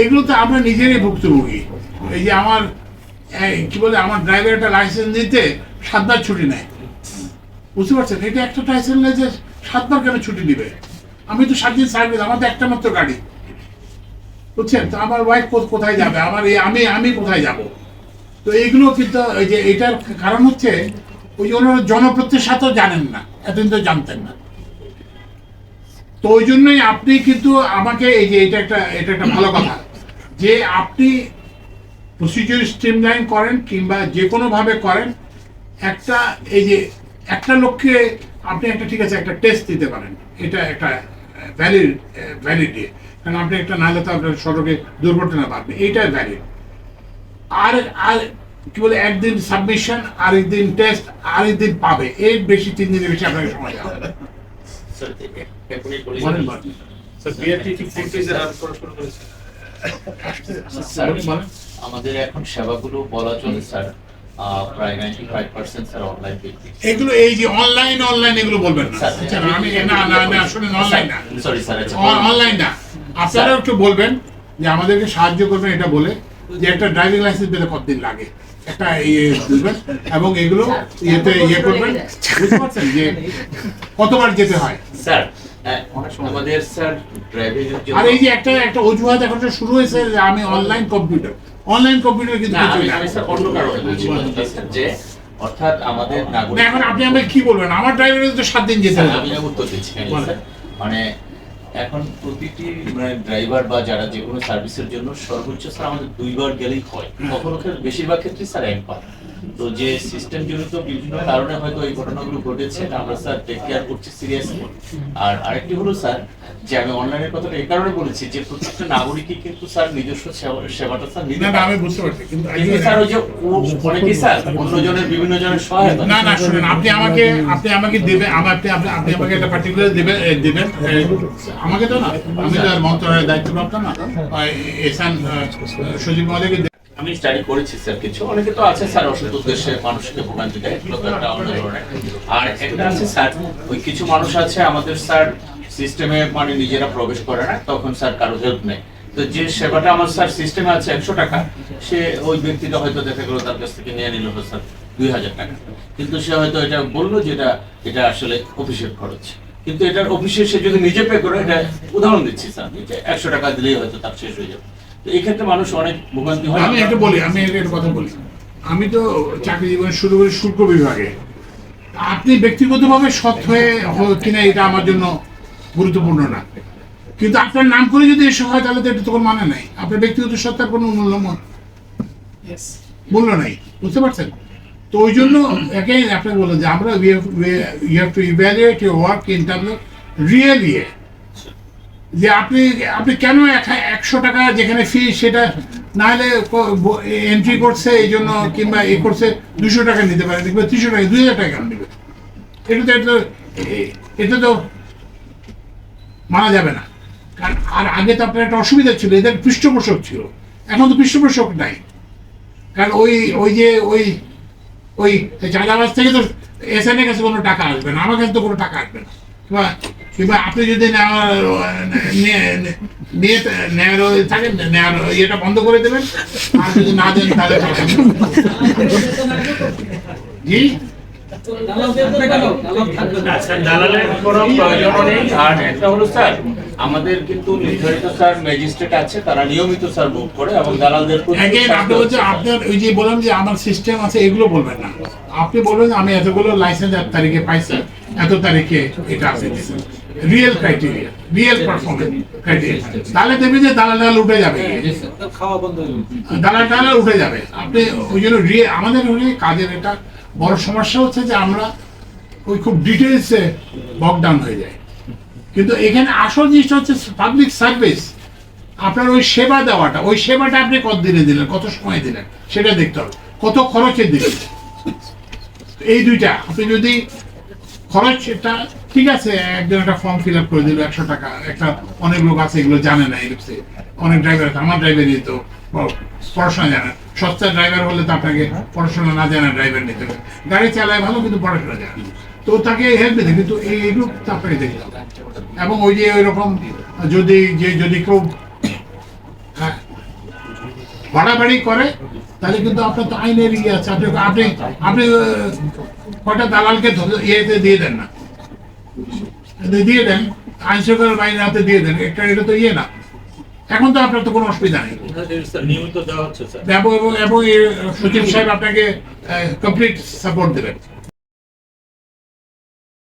এগুলো তো আমরা নিজেরই ভুক্তভোগী। এই যে আমার কি বলে, আমার ড্রাইভার একটা লাইসেন্স নিতে সাতবার ছুটি নেয়। বুঝতে পারছেন? এটা একটা লাইসেন্স নেই যে সাতবার কেন ছুটি দিবে আমি তো সাত দিন সার্ভিস আমার তো একটা মাত্র গাড়ি। বুঝছেন? তো আমার ওয়াইফ কোথায় যাবে? আমার এই আমি আমি কোথায় যাব? তো এইগুলো কিন্তু, এই যে এটার কারণ হচ্ছে, ওই যে ওনারা জনপ্রত্যাশাতেও জানেন না, এতদিন তো জানতেন না। তো ওই জন্যই আপনি কিন্তু আমাকে এই যে এটা একটা এটা একটা ভালো কথা। যে আপনি প্রসিডিউর স্ট্রিমলাইন করেন কিংবা যে কোনোভাবে করেন একটা এই যে একটা লোককে আপনি একটা ঠিক আছে একটা টেস্ট দিতে পারেন। এটা একটা ভ্যালিড ভ্যালিডি কারণ আপনি একটা নাহলে তো আপনার সড়কে দুর্ঘটনা বাড়বে এইটাই ভ্যালিড আর আর কি বলে একদিন সাবমিশন আরেকদিন টেস্ট আরেকদিন পাবে। এর বেশি তিন দিনের বেশি আপনাকে সময় যাবে না। স্যার বিআরটি কি ফুল পেজের আর করা শুরু করেছে। আমাদের এখন সেবাগুলো বলা চলে স্যার প্রায় ninety five percent sir online ভিত্তিক এগুলো এই যে অনলাইন অনলাইন এগুলো বলবেন না। স্যার, আচ্ছা, আমি না না না আসলে অনলাইন না। সরি স্যার আচ্ছা অনলাইন না। আপনারা একটু বলবেন যে আমাদেরকে সাহায্য করবেন এটা বলে যে একটা ড্রাইভিং লাইসেন্স পেতে কতদিন লাগে? একটা ইয়ে বুঝবেন এবং এগুলো ইয়েতে ইয়ে করবেন। বুঝতে পারছেন যে কতবার যেতে হয়? স্যার আমাদের স্যার ড্রাইভিং আর এই যে একটা একটা অজুহাত এখন তো শুরু হয়েছে যে আমি অনলাইন কম্পিউটার অনলাইন কম্পিউটার কিন্তু আমি স্যার অন্য কারণে যে অর্থাৎ আমাদের নাগরিক এখন আপনি আমাকে কি বলবেন? আমার ড্রাইভারের তো সাত দিন যেতে হবে। আমি উত্তর দিচ্ছি। স্যার? মানে এখন প্রতিটি মানে ড্রাইভার বা যারা যে কোনো সার্ভিসের জন্য সর্বোচ্চ স্যার আমাদের দুইবার গেলেই হয়। কখনো ক্ষেত্রে বেশিরভাগ ক্ষেত্রে স্যার একবার তো যে সিস্টেম জনিত বিভিন্ন কারণে হয়তো এই ঘটনাগুলো ঘটেছে আমরা স্যার টেক কেয়ার করছি সিরিয়াসলি আর আরেকটি হলো স্যার যে আমি অনলাইনের কথাটা এই কারণে বলেছি যে প্রত্যেকটা নাগরিকই কিন্তু স্যার নিজস্ব সেবাটা স্যার না আমি বুঝতে পারছি কিন্তু স্যার ওই যে অনেকেই স্যার অন্যজনের বিভিন্ন জনের সহায়তা। না না শুনেন আপনি আমাকে আপনি আমাকে দেবেন আমার আপনি আপনি আমাকে একটা পার্টিকুলার দেবেন এ, দেবেন আমাকে তো না, আমি তো আর মন্ত্রণালয়ের দায়িত্বপ্রাপ্ত না। এসান সজীব আমি স্টাডি করেছি স্যার কিছু। অনেকে তো আছে স্যার অসৎ উদ্দেশ্যে মানুষকে আর একটা আছে স্যার, ওই কিছু মানুষ আছে আমাদের স্যার সিস্টেমে মানে নিজেরা প্রবেশ করে না, তখন স্যার কারও হেল্প নেই। তো যে সেবাটা আমার স্যার সিস্টেমে আছে একশো টাকা, সে ওই ব্যক্তিটা হয়তো দেখা গেলো তার কাছ থেকে নিয়ে নিল স্যার দুই হাজার টাকা। কিন্তু সে হয়তো এটা বলল যে এটা এটা আসলে অফিসের খরচ। কিন্তু এটার অফিসে সে যদি নিজে পে করে এটা উদাহরণ দিচ্ছি স্যার। একশো টাকা দিলেই হয়তো তার শেষ হয়ে যাবে। তো এই ক্ষেত্রে মানুষ অনেক ভোগান্তি হয়। আমি একটা বলি আমি একটা কথা বলি। আমি তো চাকরি জীবনে শুরু করি শুল্ক বিভাগে। আপনি ব্যক্তিগতভাবে সৎ হয়ে কিনা এটা আমার জন্য গুরুত্বপূর্ণ না। কিন্তু আপনার নাম করে যদি এসব হয় তাহলে তো এটা তো কোনো মানে নাই। আপনার ব্যক্তিগত সত্তার কোনো মূল্য মূল্য নাই। বুঝতে পারছেন? তো ওই জন্য একে আপনাকে বললাম যে আমরা you have to evaluate your work in terms of real ইয়ে যে আপনি আপনি কেন এক- একশো টাকা যেখানে ফি সেটা না হলে এন্ট্রি করছে এই জন্য কিংবা এ করছে দুশো টাকা নিতে পারে, কিংবা তিনশো টাকা, দুই হাজার টাকা নেবে। এটা তো, এটা এটা তো মানা যাবে না। কারণ আর আগে তো আপনার একটা অসুবিধা ছিল, এদের পৃষ্ঠপোষক ছিল। এখন তো পৃষ্ঠপোষক নাই। কারণ ওই ওই যে, ওই ওই চাঁদাবাজ থেকে তো এস এর কাছে কোনো টাকা আসবে না, আমার কাছে তো কোনো টাকা আসবে না। কিংবা কিংবা আপনি যদি নেওয়ার নিয়ে- নেওয়ার থাকেন, নেওয়ার ইয়েটা বন্ধ করে দেবেন, আর যদি না দেন তাহলে জি? আমাদের কিন্তু নির্ধারিত স্যার ম্যাজিস্ট্রেট আছে তারা নিয়মিত স্যার করে এবং দালালদের আপনি আপনার ওই যে বললাম যে আমার সিস্টেম আছে এগুলো বলবেন না আপনি বলবেন আমি এতগুলো লাইসেন্স এত তারিখে পাইছি এত তারিখে এটা আছে real criteria real performance criteria তাহলে দেখবে যে দালাল দালাল উঠে যাবে। দালাল দালাল উঠে যাবে আপনি ওই জন্য আমাদের হলে কাজের এটা বড় সমস্যা হচ্ছে যে আমরা ওই খুব ডিটেলসে বকডাউন হয়ে যায়। কিন্তু এখানে আসল জিনিসটা হচ্ছে পাবলিক সার্ভিস আপনার ওই সেবা দেওয়াটা, ওই সেবাটা আপনি কত দিনে দিলেন, কত সময় দিলেন, সেটা দেখতে হবে। কত খরচে দিলেন? এই দুইটা। আপনি যদি খরচ, এটা ঠিক আছে, একজন একটা ফর্ম ফিল আপ করে দিল, একশো টাকা। একটা অনেক লোক আছে, এগুলো জানে না এগুলো অনেক ড্রাইভার আছে, আমার ড্রাইভারই তো পড়াশোনা জানে সস্তা ড্রাইভার হলে তো আপনাকে পড়াশোনা না জানা ড্রাইভার নিতে হবে। গাড়ি চালায় ভালো, কিন্তু পড়াশোনা জানা তো তাকে হেল্প দিতে কিন্তু এইগুলো আপনাকে দেখতে হবে। এবং ওই যে ওই রকম যদি, যে যদি কেউ হ্যাঁ, বাড়াবাড়ি করে, তাহলে কিন্তু আপনার তো আইনের ইয়ে আছে। আপনি আপনি আপনি কটা দালালকে ইয়েতে দিয়ে দেন না। দিয়ে দেন, আইনশৃঙ্খলা বাহিনীর হাতে দিয়ে দেন। একটা এটা তো ইয়ে না। এখন তো আপনার তো কোনো অসুবিধা নেই। নিয়মিত দেওয়া হচ্ছে এবং সচিব সাহেব আপনাকে কমপ্লিট সাপোর্ট দেবেন।